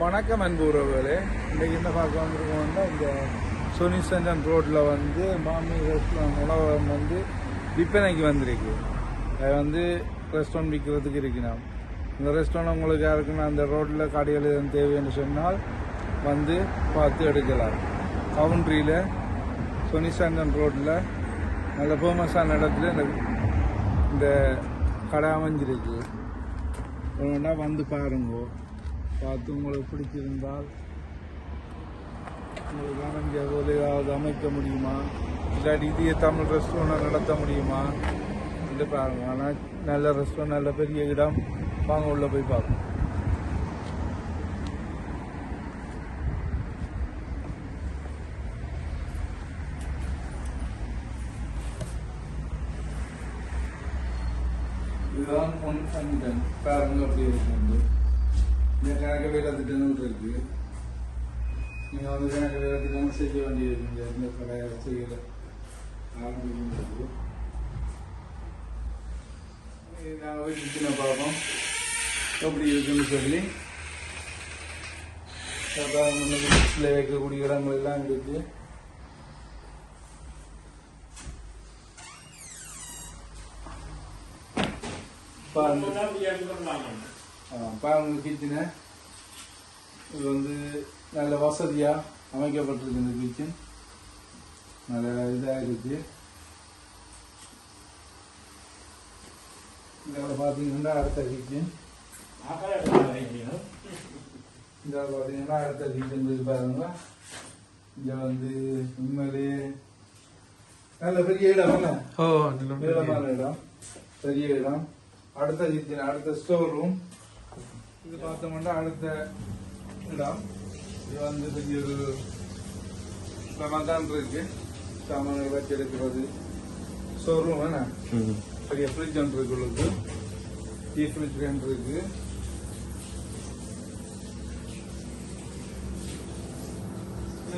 வணக்கம் அன்பு உறவுகளே. இன்றைக்கு என்ன பார்க்க வந்திருக்கோம்னா இந்த சொனிசந்தன் ரோட்டில் வந்து மாமி ரெஸ்டாரண்ட் உணவகம் வந்து விற்பனைக்கு வந்திருக்கு. அது வந்து ரெஸ்டாரண்ட் விற்கிறதுக்கு இருக்கணும் இந்த ரெஸ்டாரண்ட் உங்களுக்கு யாருக்குன்னா அந்த ரோட்டில் கடைகள் எதுவும் தேவைன்னு சொன்னால் வந்து பார்த்து எடுக்கலாம். கவுண்ட்ரியில் சஞ்சன் ரோட்டில் நல்ல ஃபேமஸான இடத்துல இந்த இந்த கடை அமைஞ்சிருக்கு. ஒன்றுனா வந்து பாருங்க. பார்த்து உங்களுக்கு பிடிச்சிருந்தால் உங்களுக்கு அமைஞ்ச ஏதாவது அமைக்க முடியுமா? இல்லாட்டி இதே தமிழ் ரெஸ்டாரண்ட் நடத்த முடியுமா? இல்லை பாருங்க ஆனால் நல்ல ரெஸ்டாரண்ட் நல்ல பெரிய இடம். வாங்க உள்ளே போய் பார்ப்போம். இதுதான் முன் அங்கன் பாருங்க அப்படி இருக்கு. இந்த கணக்கு வேலை திட்டங்கள் இருக்கு நீங்க வந்து கணக்கு வேலை திட்டம் செய்ய வேண்டியது இந்த கடை செய்யல. ஆரம்பிக்கிறது நாங்கள் போய் சின்ன பார்ப்போம் எப்படி இருக்குன்னு சொல்லி. வீட்டில் வைக்கக்கூடிய இடங்கள் எல்லாம் இருக்கு. பாருங்க. ஆ, பாருங்க கிச்சனை இது வந்து நல்ல வசதியாக அமைக்கப்பட்டிருக்கு இந்த கிச்சன் நல்ல இதாக இருக்கு இதில் பார்த்தீங்கன்னா அடுத்த கிச்சன் இந்த பார்த்தீங்கன்னா அடுத்த கிச்சன் இருக்கு பாருங்க. இங்கே வந்து உண்மையிலேயே நல்ல பெரிய இடம் நீளமான இடம். பெரிய இடம். அடுத்த கிச்சன் அடுத்த ஸ்டோர் ரூம் இது பார்த்தோம்னா அடுத்த இடம் இது வந்து பெரிய ஒரு சமாதான் இருக்கு சாமான்கள் வச்செடுக்கிறது ஸ்டோர் ரூம் என்ன பெரிய ஃப்ரிட்ஜ் ஒன்று இருக்கு உங்களுக்கு டீ ஃப்ரிட்ஜ் ஒன்று இருக்கு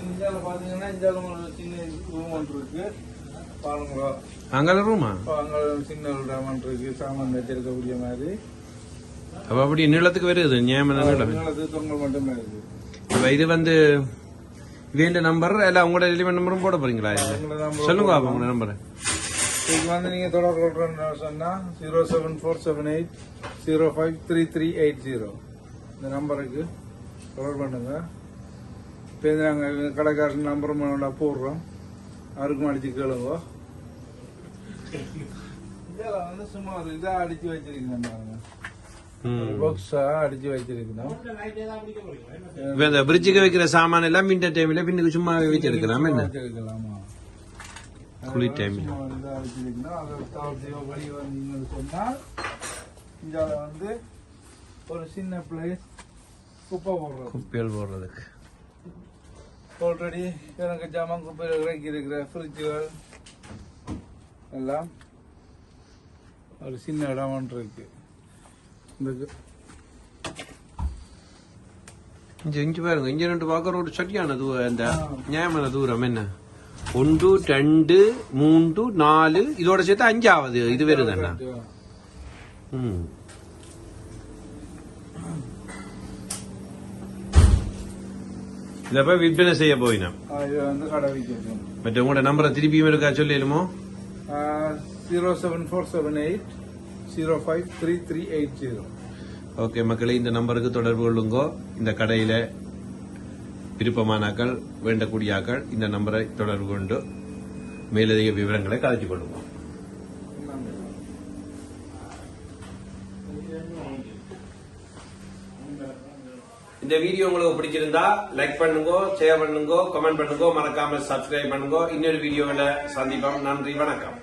இந்தியாவில் பார்த்தீங்கன்னா இந்தியாவில் ஒரு சின்ன ரூம் ஒன்று இருக்கு பாருங்க அங்கே ரூமா அங்க சின்ன ஒரு டேமண்ட் இருக்கு சாமான் வச்சிருக்கக்கூடிய மாதிரி அப்ப அப்படி நீளத்துக்கு வருது நியமன நீளம் இப்ப இது வந்து வேண்ட நம்பர் இல்ல உங்களோட டெலிவரி நம்பரும் போட போறீங்களா சொல்லுங்க அப்ப உங்களோட நம்பர் இதுக்கு வந்து நீங்க தொடர்பு கொள்றேன்னு சொன்னா zero seven four seven eight zero five three three eight zero இந்த நம்பருக்கு தொடர்பு பண்ணுங்க இப்போ நாங்கள் கடைக்காரன் நம்பரும் போடுறோம் அவருக்கும் அடிச்சு கேளுங்க இதெல்லாம் வந்து சும்மா இதாக பாருங்க பாக்ஸா அடிச்சு வச்சிருக்கணும் இந்த பிரிட்ஜுக்கு வைக்கிற சாமான் எல்லாம் மின்ட டைம்ல பின்னுக்கு சும்மா வச்சிருக்கலாம் என்ன? வச்சிருக்கலாமா குளி டைம்ல சொன்னால் வந்து ஒரு சின்ன பிளேஸ் குப்பை போடுறது. குப்பியல் போடுறதுக்கு. ஆல்ரெடி எனக்கு ஜாமான் குப்பையில் இறக்கி இருக்கிற ஃப்ரிட்ஜுகள் எல்லாம் ஒரு சின்ன இடம் ஒன்று இருக்கு. இந்த இங்க இங்க பாருங்க இங்க ரெண்டு பார்க்க ரோடு சரியான தூரம் இந்த நியாயமான தூரம் என்ன? ஒன்று ரெண்டு மூன்று நாலு இதோட சேர்த்து அஞ்சாவது இது வருது அண்ணா ம். இத போய் விற்பனை செய்ய வைக்கிறது மற்ற உங்களோட நம்பரை திருப்பியும் இருக்கா சொல்லிடுமோ zero seven four seven eight zero five three three eight zero okay மக்களே இந்த நம்பருக்கு தொடர்பு கொள்ளுங்கோ இந்த கடையில விருப்பமானாக்கள் வேண்டக்கூடிய ஆக்கள் இந்த நம்பரை தொடர்பு கொண்டு மேலதிக விவரங்களை கலைச்சு கொள்ளுவோம் இந்த வீடியோ உங்களுக்கு பிடிச்சிருந்தா லைக் பண்ணுங்க ஷேர் பண்ணுங்க கமெண்ட் பண்ணுங்க மறக்காம சப்ஸ்கிரைப் பண்ணுங்க இன்னொரு வீடியோவில் சந்திப்போம் நன்றி வணக்கம்